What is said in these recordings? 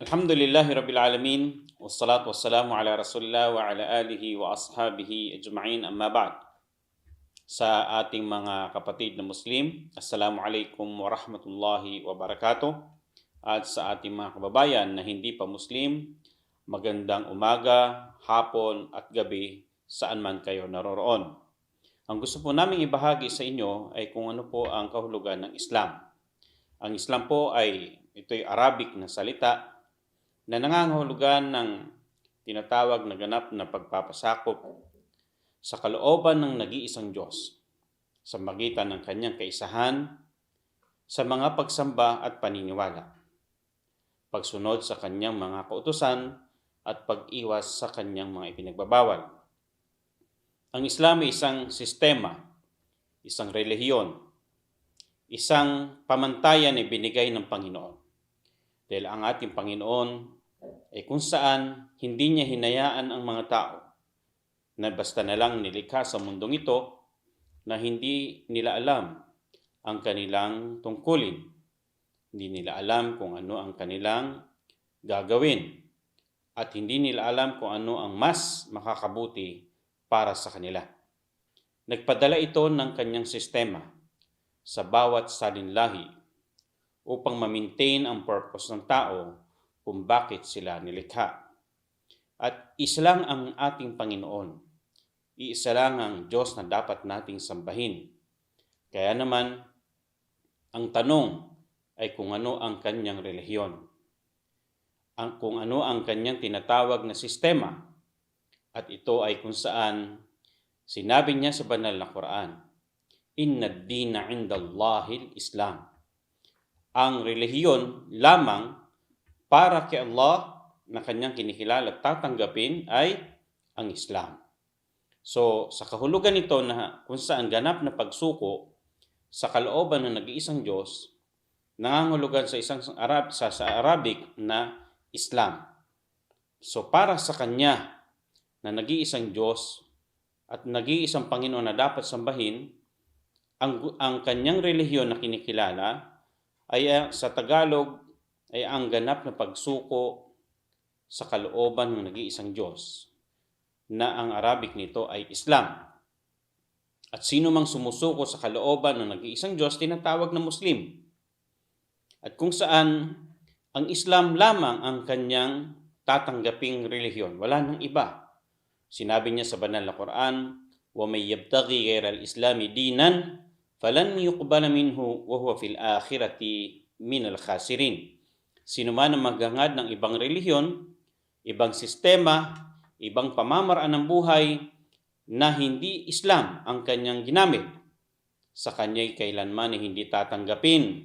Alhamdulillahi Rabbil Alamin Wassalatu wassalamu ala Rasulillah wa ala alihi wa ashabihi ajma'in amma ba'd. Sa ating mga kapatid na Muslim Assalamu alaikum wa rahmatullahi wa barakatuh. At sa ating mga kababayan na hindi pa Muslim Magandang umaga, hapon at gabi saan man kayo naroroon. Ang gusto po namin ibahagi sa inyo ay kung ano po ang kahulugan ng Islam. Ang Islam po ay ito'y Arabic na salita na nangangahulugan ng tinatawag na ganap na pagpapasakop sa kalooban ng nag-iisang Diyos sa magitan ng kanyang kaisahan sa mga pagsamba at paniniwala, pagsunod sa kanyang mga kautusan at pag-iwas sa kanyang mga ipinagbabawal. Ang Islam ay isang sistema, isang relihiyon, isang pamantayan na binigay ng Panginoon. Dahil ang ating Panginoon ay kung saan hindi niya hinayaan ang mga tao na basta na lang nilikha sa mundong ito na hindi nila alam ang kanilang tungkulin. Hindi nila alam kung ano ang kanilang gagawin at hindi nila alam kung ano ang mas makakabuti para sa kanila. Nagpadala ito ng kanyang sistema sa bawat salinlahi upang ma-maintain ang purpose ng tao kung bakit sila nilikha. At isa lang ang ating Panginoon. Iisa lang ang Diyos na dapat nating sambahin. Kaya naman, ang tanong ay kung ano ang kanyang relihiyon. Ang, kung ano ang kanyang tinatawag na sistema. At ito ay kung saan sinabi niya sa banal na Quran, Inna dina indallahil Islam. Ang relihiyon lamang para kay Allah na kanyang kinikilala at tatanggapin ay ang Islam. So, sa kahulugan nito na kung saan ganap na pagsuko sa kalooban ng nag-iisang Diyos, nangangulugan sa isang Arab, sa, sa Arabic na Islam. So, para sa Kanya na nag-iisang Diyos at nag-iisang Panginoon na dapat sambahin, ang, ang kanyang relihiyon na kinikilala ay uh, sa Tagalog ay ang ganap na pagsuko sa kalooban ng nag-iisang Diyos na ang Arabic nito ay Islam. At sino mang sumusuko sa kalooban ng nag-iisang Diyos tinatawag na Muslim. At kung saan ang Islam lamang ang kanyang tatanggaping relihiyon, wala nang iba. Sinabi niya sa banal na Quran, وَمَنْ يَبْتَغِي غَيْرَ الْإِسْلَامِ دِينًا falan yuqbala minhu wa huwa fil akhirati min al khasirin. Sino man ang maghangad ng ibang relihiyon, ibang sistema, ibang pamamaraan ng buhay na hindi Islam ang kanyang ginamit, sa kanya'y kailanman hindi tatanggapin.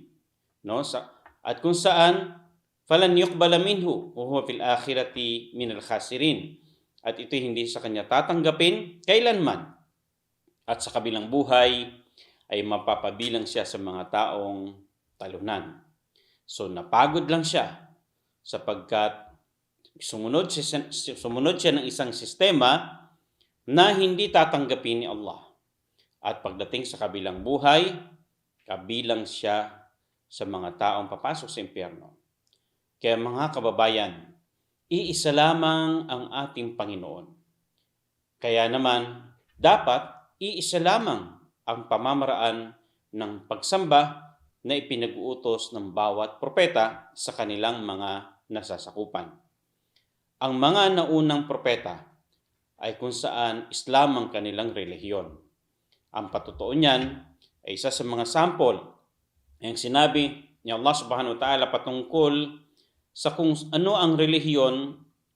No? Sa, at kung saan, falan yuqbala minhu wa huwa fil akhirati min al khasirin. At ito hindi sa kanya tatanggapin kailanman. At sa kabilang buhay, ay mapapabilang siya sa mga taong talunan. So napagod lang siya sapagkat sumunod siya, sumunod siya ng isang sistema na hindi tatanggapin ni Allah. At pagdating sa kabilang buhay, kabilang siya sa mga taong papasok sa impyerno. Kaya mga kababayan, iisa lamang ang ating Panginoon. Kaya naman, dapat iisa lamang ang pamamaraan ng pagsamba na ipinag-uutos ng bawat propeta sa kanilang mga nasasakupan. Ang mga naunang propeta ay kung saan Islam ang kanilang relihiyon. Ang patotoo niyan ay isa sa mga sample ang sinabi ni Allah subhanahu wa ta'ala patungkol sa kung ano ang relihiyon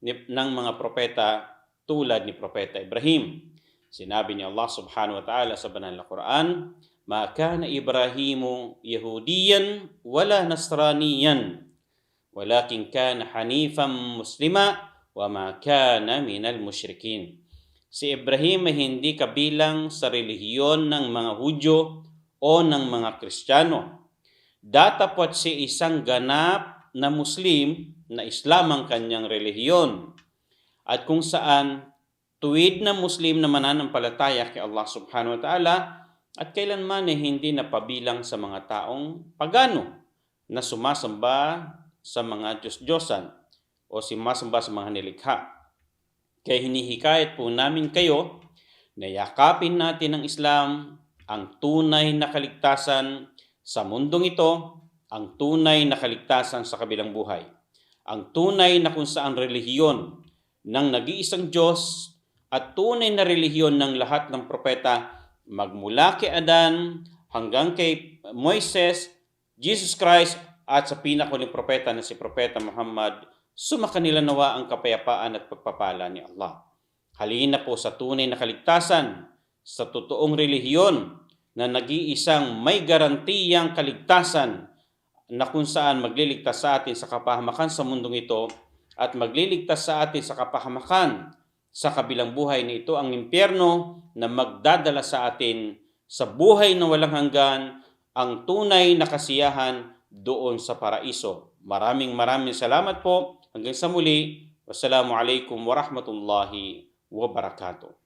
ng mga propeta tulad ni Propeta Ibrahim. Sinabi ni Allah subhanahu wa ta'ala sa banal na Quran, Kana Ibrahimu Yahudiyan wala Nasraniyan, walakin kana Hanifan Muslima wa ma kana minal mushrikin. Si Ibrahim ay hindi kabilang sa relihiyon ng mga Hudyo o ng mga Kristiyano. Datapot si isang ganap na Muslim na Islam ang kanyang relihiyon at kung saan tuwid na Muslim na mananampalataya kay Allah subhanahu wa ta'ala at kailanman ay hindi napabilang sa mga taong pagano na sumasamba sa mga Diyos-Diyosan o si masamba sa mga nilikha. Kaya hinihikayat po namin kayo na yakapin natin ang Islam, ang tunay na kaligtasan sa mundong ito, ang tunay na kaligtasan sa kabilang buhay. Ang tunay na kung saan relihiyon ng nag-iisang Diyos at tunay na relihiyon ng lahat ng propeta magmula kay Adan hanggang kay Moises, Jesus Christ at sa pinakuling propeta na si Propeta Muhammad, sumakanila nawa ang kapayapaan at pagpapala ni Allah. Halina po sa tunay na kaligtasan, sa totoong relihiyon na nag-iisang may garantiyang kaligtasan na kung saan magliligtas sa atin sa kapahamakan sa mundong ito at magliligtas sa atin sa kapahamakan sa kabilang buhay na ito ang impyerno na magdadala sa atin sa buhay na walang hanggan ang tunay na kasiyahan doon sa paraiso. Maraming maraming salamat po. Hanggang sa muli. Wassalamualaikum warahmatullahi wabarakatuh.